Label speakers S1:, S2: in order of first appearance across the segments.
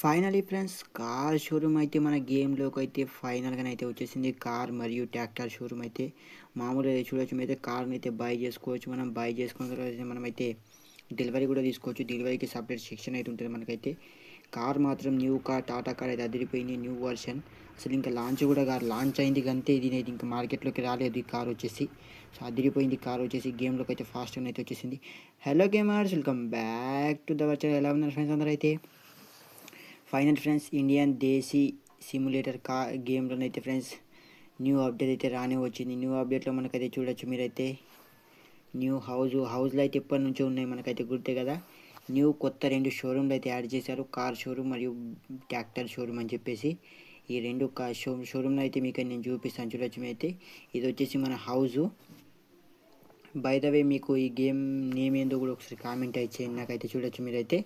S1: Finally friends car showroom అయితే మన గేమ్లోకి అయితే ఫైనల్గా అయితే వచ్చేసింది. కార్ మరియు ట్రాక్టర్ షోరూమ్ అయితే. మామూలుగా చూడవచ్చు అయితే కార్ని అయితే బై చేసుకోవచ్చు మనం. బై చేసుకున్న తర్వాత అయితే డెలివరీ కూడా తీసుకోవచ్చు. డెలివరీకి సపరేట్ సెక్షన్ అయితే ఉంటుంది మనకైతే. కార్ మాత్రం న్యూ కార్ టాటా కార్ అయితే అదిరిపోయింది న్యూ వర్షన్ అసలు ఇంకా లాంచ్ కూడా కాదు లాంచ్ అయింది అంతే ఇది అయితే ఇంకా మార్కెట్లోకి రాలేదు ఈ కార్ వచ్చేసి. సో అదిరిపోయింది కార్ వచ్చేసి. గేమ్లోకి అయితే ఫాస్ట్గా అయితే వచ్చేసింది. Hello gamers welcome back to the virtual ఎలా ఉన్నారు ఫ్రెండ్స్ అందరూ అయితే? Final friends Indian desi simulator కా గేమ్లోనైతే ఫ్రెండ్స్ న్యూ అప్డేట్ అయితే రానే వచ్చింది. న్యూ అప్డేట్లో మనకైతే చూడొచ్చు మీరైతే. న్యూ హౌస్ హౌస్లో అయితే ఎప్పటి నుంచో ఉన్నాయి మనకైతే గుర్తే కదా. న్యూ కొత్త రెండు షోరూమ్లు అయితే యాడ్ చేశారు. కార్ షోరూమ్ మరియు ట్రాక్టర్ షోరూమ్ అని చెప్పేసి. ఈ రెండు కా షో షోరూమ్లో అయితే మీకు నేను చూపిస్తాను. చూడొచ్చు మీ అయితే ఇది వచ్చేసి మన హౌజు బై ద వే మీకు ఈ గేమ్ నేమ్ ఏందో కూడా ఒకసారి కామెంట్ అయితే చేయండి. నాకైతే చూడొచ్చు మీరైతే.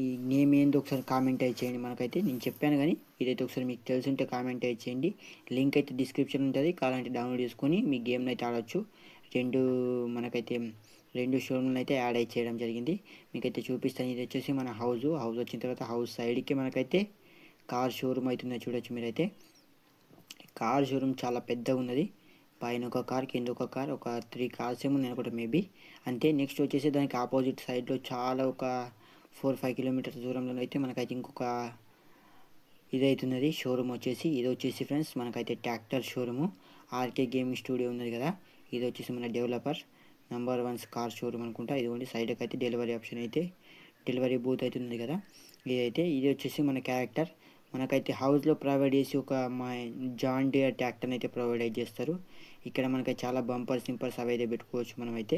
S1: ఈ నేమ్ ఏందో ఒకసారి కామెంట్ అయితే చేయండి. మనకైతే నేను చెప్పాను కానీ ఇదైతే ఒకసారి మీకు తెలుసుంటే కామెంట్ అయితే చేయండి. లింక్ అయితే డిస్క్రిప్షన్ ఉంటుంది. కావాలంటే డౌన్లోడ్ చేసుకొని మీ గేమ్ని అయితే ఆడొచ్చు. రెండు మనకైతే రెండు షోరూమ్లు అయితే యాడ్ అయి చేయడం జరిగింది. మీకైతే చూపిస్తాను. ఇది వచ్చేసి మన హౌస్ హౌస్ వచ్చిన తర్వాత హౌస్ సైడ్కి మనకైతే కార్ షోరూమ్ అవుతుంది చూడొచ్చు మీరైతే. కార్ షోరూమ్ చాలా పెద్దగా ఉన్నది. పైన ఒక కార్ కింద ఒక కార్ ఒక త్రీ కార్స్ ఏమో నేను ఒకటి మేబీ అంతే. నెక్స్ట్ వచ్చేసి దానికి ఆపోజిట్ సైడ్లో చాలా ఒక ఫోర్ ఫైవ్ కిలోమీటర్స్ దూరంలో అయితే మనకైతే ఇంకొక ఇది అవుతున్నది షోరూమ్ వచ్చేసి ఇది వచ్చేసి ఫ్రెండ్స్ మనకైతే tractor showroom. RK gaming studio ఉన్నది కదా. ఇది వచ్చేసి మన developer number one car showroom అనుకుంటా. ఇది సైడ్కి అయితే డెలివరీ ఆప్షన్ అయితే డెలివరీ బూత్ అయితే ఉంది కదా. ఇదైతే ఇది వచ్చేసి మన క్యారెక్టర్. మనకైతే హౌస్లో ప్రొవైడ్ చేసి ఒక మా జాన్ డియర్ ట్రాక్టర్ని అయితే ప్రొవైడ్ చేస్తారు. ఇక్కడ మనకి చాలా బంపర్స్ సింపర్స్ అవి అయితే పెట్టుకోవచ్చు మనమైతే.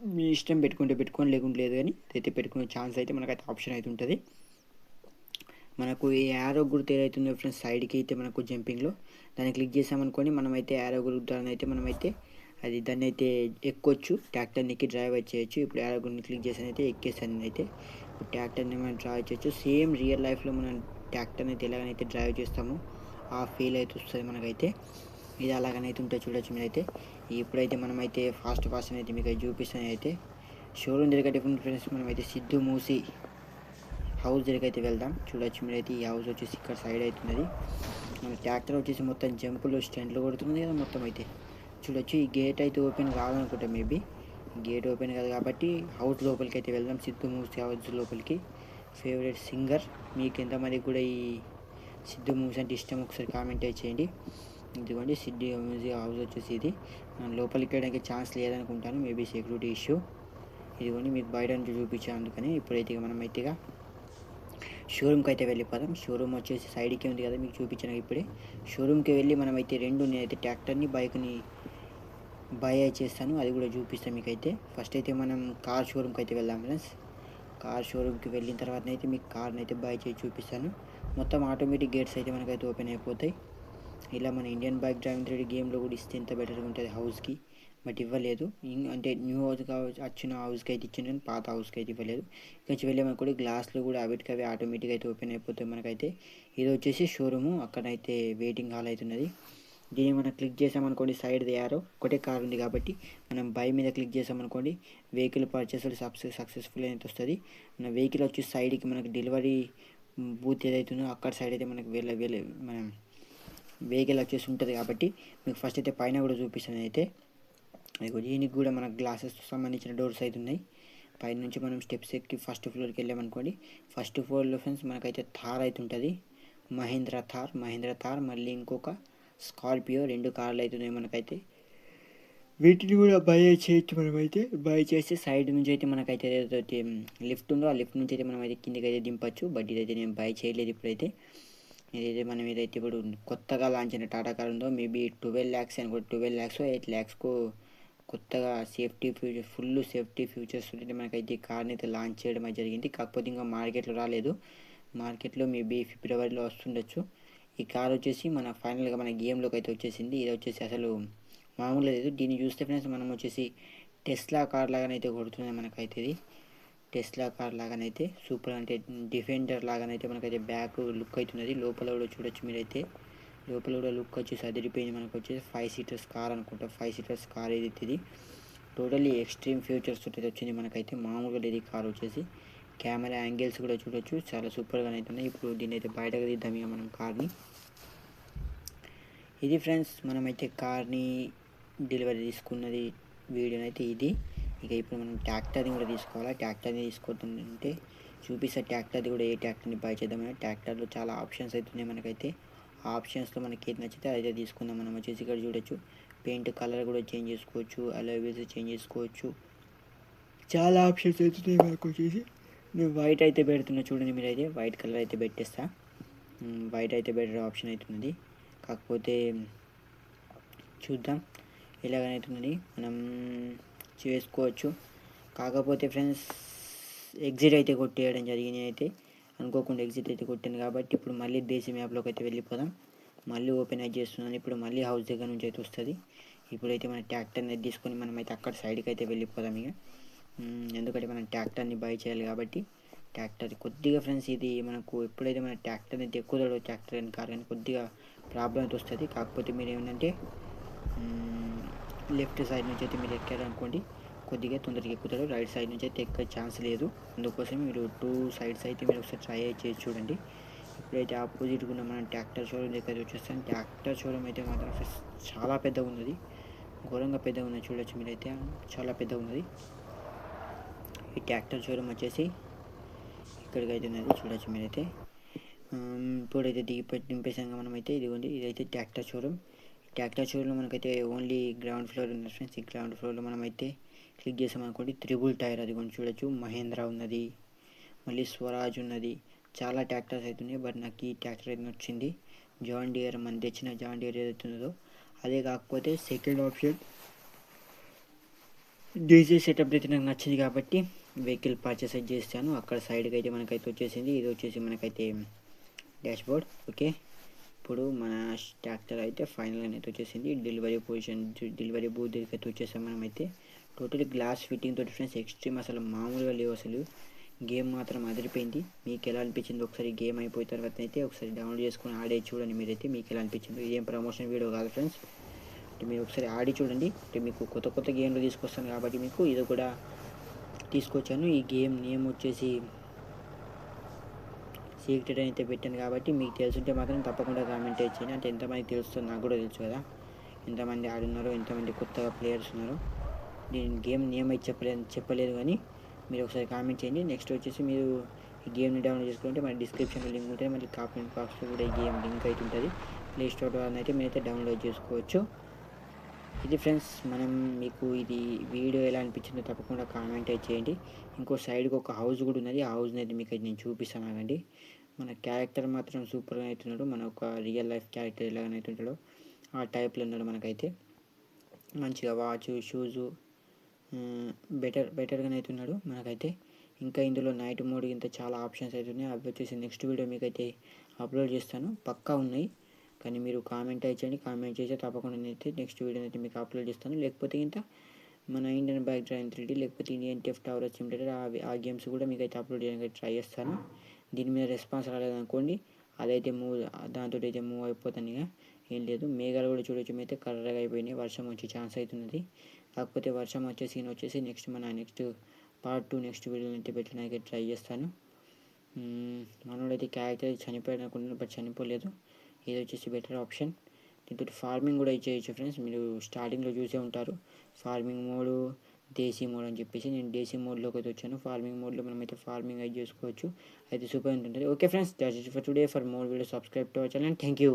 S1: మీ ఇష్టం పెట్టుకుంటే పెట్టుకొని లేకుంటే లేదు కానీ అయితే పెట్టుకునే ఛాన్స్ అయితే మనకైతే ఆప్షన్ అయితే ఉంటుంది. మనకు ఈ యారో గుర్తు ఏదైతుందో ఫ్రెండ్స్ సైడ్కి అయితే మనకు జంపింగ్లో దాన్ని క్లిక్ చేసామనుకోండి మనమైతే యారో గురు అయితే మనమైతే అది దాన్ని అయితే ఎక్కొచ్చు. ట్రాక్టర్ని ఎక్కి డ్రైవ్ చేయొచ్చు ఇప్పుడు యారో గురిని క్లిక్ చేసాను అయితే ఎక్కేసాను అయితే ట్రాక్టర్ని మనం డ్రైవ్ చేయొచ్చు. సేమ్ రియల్ లైఫ్లో మనం ట్రాక్టర్ని అయితే ఎలాగైతే డ్రైవ్ చేస్తామో ఆ ఫీల్ అయితే వస్తుంది మనకైతే. ఇది అలాగనైతే ఉంటే చూడొచ్చు మీరైతే. ఇప్పుడైతే మనమైతే ఫాస్ట్ ఫాస్ట్ అయితే మీకు చూపిస్తాను అయితే షోరూమ్ దగ్గర డిఫరెంట్ ఫ్రెండ్స్ మనమైతే సిద్ధు మూసి హౌస్ దగ్గరికి అయితే వెళ్దాం. చూడొచ్చు మీరైతే ఈ హౌస్ వచ్చేసి ఇక్కడ సైడ్ అవుతున్నది మన ట్రాక్టర్ వచ్చేసి మొత్తం జంపులు స్టెంట్లు కొడుతుంది కదా మొత్తం అయితే. చూడొచ్చు ఈ గేట్ అయితే ఓపెన్ కాదనుకుంటా మేబీ గేట్ ఓపెన్ కాదు కాబట్టి హౌస్ లోపలికి అయితే వెళ్దాం. సిద్ధు మూసి హౌస్ లోపలికి. ఫేవరెట్ సింగర్ మీకు ఎంతమందికి కూడా ఈ సిద్ధు మూవీస్ అంటే ఇష్టం ఒకసారి కామెంట్ చేయండి. ఇదిగోండి సిడ్డి మ్యూజిక్ హౌస్ వచ్చేసి ఇది. లోపలికి వెళ్ళడానికి ఛాన్స్ లేదనుకుంటాను మేబీ సెక్యూరిటీ ఇష్యూ. ఇదిగోండి మీకు బయట నుంచి చూపించాను అందుకని. ఇప్పుడైతే ఇక మనం అయితే ఇక షోరూమ్కి అయితే వెళ్ళిపోదాం. షోరూమ్ వచ్చేసి సైడ్కి ఉంది కదా మీకు చూపించాను ఇప్పుడే. షోరూమ్కి వెళ్ళి మనమైతే రెండు నేనైతే ట్రాక్టర్ని బైక్ని బై చేస్తాను. అది కూడా చూపిస్తాను మీకైతే. ఫస్ట్ అయితే మనం కార్ షోరూమ్కి అయితే వెళ్దాం ఫ్రెండ్స్. కార్ షోరూమ్కి వెళ్ళిన తర్వాత అయితే మీకు కార్ని అయితే బై చేసి చూపిస్తాను. మొత్తం ఆటోమేటిక్ గేట్స్ అయితే మనకైతే ఓపెన్ అయిపోతాయి. ఇలా మన ఇండియన్ బైక్ డ్రైవింగ్ త్రీ గేమ్లో కూడా ఇస్తే ఎంత బెటర్గా ఉంటుంది హౌస్కి బట్ ఇవ్వలేదు. అంటే న్యూ హౌస్ కావచ్చు వచ్చిన హౌస్కి అయితే ఇచ్చిన కానీ పాత హౌస్కి అయితే ఇవ్వలేదు. కొంచెం వెళ్ళామనుకోండి గ్లాస్లు కూడా అవిటికి అవి ఆటోమేటిక్గా అయితే ఓపెన్ అయిపోతాయి మనకైతే. ఇది వచ్చేసి షోరూము అక్కడైతే వెయిటింగ్ హాల్ అవుతున్నది దీన్ని మనం క్లిక్ చేసామనుకోండి సైడ్ యారో ఒకటే కార్ ఉంది కాబట్టి మనం బై మీద క్లిక్ చేసామనుకోండి వెహికల్ పర్చేస్ సక్సెస్ సక్సెస్ఫుల్ అయితే వస్తుంది. మన వెహికల్ వచ్చి సైడ్కి మనకి డెలివరీ బూత్ ఏదైతుందో అక్కడ సైడ్ అయితే మనకి వెళ్ళ వెళ్ళే మనం వెహికల్ వచ్చేసి ఉంటుంది కాబట్టి మీకు ఫస్ట్ అయితే పైన కూడా చూపిస్తాను అయితే దీనికి కూడా మన గ్లాసెస్ సంబంధించిన డోర్స్ అయితే ఉన్నాయి. పైన నుంచి మనం స్టెప్స్ ఎక్కి ఫస్ట్ ఫ్లోర్కి వెళ్ళామనుకోండి ఫస్ట్ ఫ్లోర్లో ఫ్రెండ్స్ మనకైతే థార్ అయితే ఉంటుంది. మహేంద్ర థార్ మహేంద్ర థార్ మళ్ళీ ఇంకొక స్కార్పియో రెండు కార్లు అవుతున్నాయి మనకైతే. వీటిని కూడా బై చేయొచ్చు మనమైతే. బై చేసి సైడ్ నుంచి అయితే మనకైతే ఏదైతే లిఫ్ట్ ఉందో ఆ లిఫ్ట్ నుంచి అయితే మనం అయితే కిందకి అయితే దింపచ్చు. బట్ ఇదైతే నేను బై చేయలేదు ఇప్పుడైతే. ఏదైతే మనం ఏదైతే ఇప్పుడు కొత్తగా లాంచ్ అయిన టాటా కార్ ఉందో మేబీ ట్వెల్వ్ ల్యాక్స్ అనుకో ట్వెల్వ్ ల్యాక్స్ ఎయిట్ ల్యాక్స్కు కొత్తగా safety future full safety futures ఉంటే మనకైతే ఈ కార్ని అయితే లాంచ్ చేయడం అయితే జరిగింది. కాకపోతే ఇంకా మార్కెట్లో రాలేదు. మార్కెట్లో మేబీ ఫిబ్రవరిలో వస్తుండొచ్చు. ఈ కార్ వచ్చేసి మన ఫైనల్గా మన గేమ్లోకి అయితే వచ్చేసింది. ఇది వచ్చేసి అసలు మామూలు లేదు. దీన్ని చూస్తే ఫ్రెండ్స్ మనం వచ్చేసి టెస్లా కార్ లాగానైతే కొడుతుంది మనకైతే ఇది. టెస్లా కార్ లాగానైతే సూపర్ అంటే డిఫెండర్ లాగానైతే మనకైతే బ్యాక్ లుక్ అవుతున్నది లోపల కూడా చూడొచ్చు మీరైతే. లోపల కూడా లుక్ వచ్చేసి అదిరిపోయింది మనకు వచ్చేసి ఫైవ్ సీటర్స్ కార్ అనుకుంటా. ఫైవ్ సీటర్స్ కార్ ఏదైతే ఇది టోటల్లీ ఎక్స్ట్రీమ్ ఫ్యూచర్స్ తోటి వచ్చింది మనకైతే. మామూలుగా లేదు కార్ వచ్చేసి. కెమెరా యాంగిల్స్ కూడా చూడొచ్చు. చాలా సూపర్గా అయితే ఉన్నాయి ఇప్పుడు దీన్ని అయితే బయటకు తీద్దాం ఇక మనం కార్ని. ఇది ఫ్రెండ్స్ మనమైతే కార్ని డెలివరీ తీసుకున్నది వీడియో అయితే ఇది. ఇక ఇప్పుడు మనం ట్రాక్టర్ని కూడా తీసుకోవాలా? ట్రాక్టర్ని తీసుకోతుంటే చూపిస్తా. ట్రాక్టర్ది కూడా ఏ ట్రాక్టర్ని బై చేద్దామని ట్రాక్టర్లో చాలా ఆప్షన్స్ అవుతున్నాయి మనకైతే. ఆ ఆప్షన్స్లో మనకి ఏది నచ్చితే అదైతే తీసుకుందాం. మనం వచ్చేసి ఇక్కడ చూడొచ్చు. పెయింట్ కలర్ కూడా చేంజ్ చేసుకోవచ్చు. అలవీస్ చేంజ్ చేసుకోవచ్చు. చాలా ఆప్షన్స్ అవుతున్నాయి మనకు వచ్చేసి. నేను వైట్ అయితే పెడుతున్నా చూడండి మీరైతే. వైట్ కలర్ అయితే పెట్టేస్తా. వైట్ అయితే బెటర్ ఆప్షన్ అవుతున్నది కాకపోతే చూద్దాం. ఎలాగనవుతున్నది మనం చేసుకోవచ్చు. కాకపోతే ఫ్రెండ్స్ ఎగ్జిట్ అయితే కొట్టేయడం జరిగింది అయితే. అనుకోకుండా ఎగ్జిట్ అయితే కొట్టాను కాబట్టి ఇప్పుడు మళ్ళీ దేశం మ్యాప్లోకి అయితే వెళ్ళిపోదాం. మళ్ళీ ఓపెన్ అయితే చేస్తున్నాను. ఇప్పుడు మళ్ళీ హౌస్ దగ్గర నుంచి అయితే వస్తుంది. ఇప్పుడైతే మన ట్రాక్టర్ని తీసుకొని మనం అయితే అక్కడ సైడ్కి అయితే వెళ్ళిపోదాం ఇక. ఎందుకంటే మనం ట్రాక్టర్ని బై చేయాలి కాబట్టి ట్రాక్టర్ కొద్దిగా ఫ్రెండ్స్ ఇది మనకు ఎప్పుడైతే మన ట్రాక్టర్ అయితే ఎక్కువ ట్రాక్టర్ అని కార్ కానీ కొద్దిగా ప్రాబ్లం అయితే వస్తుంది. కాకపోతే మీరు ఏమంటే లెఫ్ట్ సైడ్ నుంచి అయితే మీరు ఎక్కారనుకోండి కొద్దిగా తొందరగా ఎక్కుతారు. రైట్ సైడ్ నుంచి అయితే ఎక్కే ఛాన్స్ లేదు. అందుకోసం మీరు టూ సైడ్స్ అయితే మీరు ఒకసారి ట్రై చేసి చూడండి. ఇప్పుడైతే ఆపోజిట్గా ఉన్న మనం ట్రాక్టర్ షోరూమ్ దగ్గర వచ్చేస్తాం. ట్రాక్టర్ షోరూమ్ అయితే మాత్రం చాలా పెద్దగా ఉన్నది. ఘోరంగా పెద్దగా ఉన్నది చూడొచ్చు మీరైతే. చాలా పెద్దగా ఉన్నది. ఈ ట్రాక్టర్ షోరూమ్ వచ్చేసి ఇక్కడికి అయితే ఉన్నది చూడొచ్చు మీరైతే. ఇప్పుడైతే దిగి దింపేసాక మనమైతే. ఇది ఉంది ఇదైతే ట్రాక్టర్ షోరూమ్ ట్రాక్టర్ షోరూమ్ మనకైతే ఓన్లీ గ్రౌండ్ ఫ్లోర్ ఉంది ఫ్రెండ్స్ ఈ గ్రౌండ్ ఫ్లోర్లో మనం అయితే క్లిక్ చేసామనుకోండి త్రిబుల్ టైర్ అది కొంచెం చూడొచ్చు. మహేంద్ర ఉన్నది మళ్ళీ స్వరాజ్ ఉన్నది. చాలా ట్రాక్టర్స్ ఉన్నాయి బట్ నాకు ఈ ట్రాక్టర్ అయితే వచ్చింది జాన్ డియర్ మన తెచ్చిన జాన్ డియర్ ఏదైతే ఉన్నదో అదే కాకపోతే సెకండ్ ఆప్షన్ డీజే సెటప్ అయితే నాకు నచ్చింది కాబట్టి వెహికల్ పర్చేస్ అయితే చేస్తాను అక్కడ సైడ్కి అయితే మనకైతే వచ్చేసింది. ఇది వచ్చేసి మనకైతే డాష్ బోర్డ్ ఓకే ఇప్పుడు మన ట్రాక్టర్ అయితే ఫైనల్ అనేది వచ్చేసింది. డెలివరీ పొజిషన్ డెలివరీ బూత్ దగ్గరికి అయితే వచ్చేసాం మనం అయితే టోటల్ గ్లాస్ ఫిట్టింగ్ తోటి ఫ్రెండ్స్ ఎక్స్ట్రీమ్ అసలు మామూలుగా లేవు అసలు. గేమ్ మాత్రం అదిరిపోయింది. మీకు ఎలా అనిపించింది? ఒకసారి గేమ్ అయిపోయిన తర్వాత అయితే ఒకసారి డౌన్లోడ్ చేసుకుని ఆడే చూడండి మీరైతే. మీకు ఎలా అనిపించింది? ఇదేం ప్రమోషన్ వీడియో కాదు ఫ్రెండ్స్ అంటే మీరు ఒకసారి ఆడి చూడండి. అంటే మీకు కొత్త కొత్త గేమ్లు తీసుకొస్తాను కాబట్టి మీకు ఇది కూడా తీసుకొచ్చాను. ఈ గేమ్ నేమ్ వచ్చేసి సీక్రెట్ అయితే పెట్టాను కాబట్టి మీకు తెలుసుంటే మాత్రం తప్పకుండా కామెంట్ చేయండి. అంటే ఎంతమంది తెలుస్తుందో నాకు కూడా తెలుసు కదా. ఎంతమంది ఆడున్నారో ఎంతమంది కొత్తగా ప్లేయర్స్ ఉన్నారో. నేను గేమ్ నేమ్ అయితే చెప్పలేదు చెప్పలేదు కానీ మీరు ఒకసారి కామెంట్ చేయండి. నెక్స్ట్ వచ్చేసి మీరు ఈ గేమ్ని డౌన్లోడ్ చేసుకుంటే మన డిస్క్రిప్షన్లో లింక్ ఉంటుంది. మళ్ళీ కామెంట్ బాక్స్లో కూడా ఈ గేమ్ లింక్ అయితే ఉంటుంది. ప్లే స్టోర్ ద్వారా అయితే మీరైతే డౌన్లోడ్ చేసుకోవచ్చు. ఇది ఫ్రెండ్స్ మనం మీకు ఇది వీడియో ఎలా అనిపించిందో తప్పకుండా కామెంట్ అయితే చేయండి. ఇంకో సైడ్కి ఒక హౌస్ కూడా ఉన్నది. ఆ హౌస్ని అయితే మీకు అయితే నేను చూపిస్తాను అండి మన క్యారెక్టర్ మాత్రం సూపర్గా అవుతున్నాడు మన ఒక రియల్ లైఫ్ క్యారెక్టర్ ఎలాగైతే ఉంటాడో ఆ టైప్లో ఉన్నాడు మనకైతే. మంచిగా వాచ్ షూజు బెటర్ బెటర్గానే అవుతున్నాడు మనకైతే. ఇంకా ఇందులో నైట్ మోడ్ ఇంత చాలా ఆప్షన్స్ అయితే ఉన్నాయి. అవి వచ్చేసి నెక్స్ట్ వీడియో మీకైతే అప్లోడ్ చేస్తాను. పక్కా ఉన్నాయి. కానీ మీరు కామెంట్ చేయండి కామెంట్ చేస్తే తప్పకుండా నేనైతే నెక్స్ట్ వీడియో అయితే మీకు అప్లోడ్ చేస్తాను. లేకపోతే ఇంత మన ఇండియన్ బైక్ డ్రాయింగ్ త్రీ లేకపోతే ఇండియన్ టెఫ్ట్ టవర్ సిమిటెడ్ ఆ గేమ్స్ కూడా మీకు అయితే అప్లోడ్ చేయడానికి ట్రై చేస్తాను. దీని మీద రెస్పాన్స్ రాలేదనుకోండి అదైతే మూవ్ దాంతో అయితే మూవ్ అయిపోతాను ఇక. ఏం లేదు మేఘాలు కూడా చూడొచ్చు అయితే కర్రగా అయిపోయినాయి వర్షం వచ్చే ఛాన్స్ అవుతున్నది కాకపోతే వర్షం వచ్చే సీన్ వచ్చేసి నెక్స్ట్ మన next part two next video అయితే పెట్టడానికి ట్రై చేస్తాను. మనోడైతే క్యారెక్టర్ చనిపోయాడు అనుకుంటున్నాను బట్ చనిపోలేదు. ఇది వచ్చేసి బెటర్ ఆప్షన్ దీంతో ఫార్మింగ్ కూడా చేయొచ్చు ఫ్రెండ్స్ మీరు స్టార్టింగ్లో చూసే ఉంటారు. ఫార్మింగ్ మోడ్ దేశీ మోడ్ అని చెప్పేసి నేను దేశీ మోడ్లోకి అయితే వచ్చాను. ఫార్మింగ్ మోడ్లో మనం అయితే ఫార్మింగ్ అయితే చేసుకోవచ్చు. అయితే సూపర్ ఉంటుంది. Okay friends that is for today for more video subscribe to our channel thank you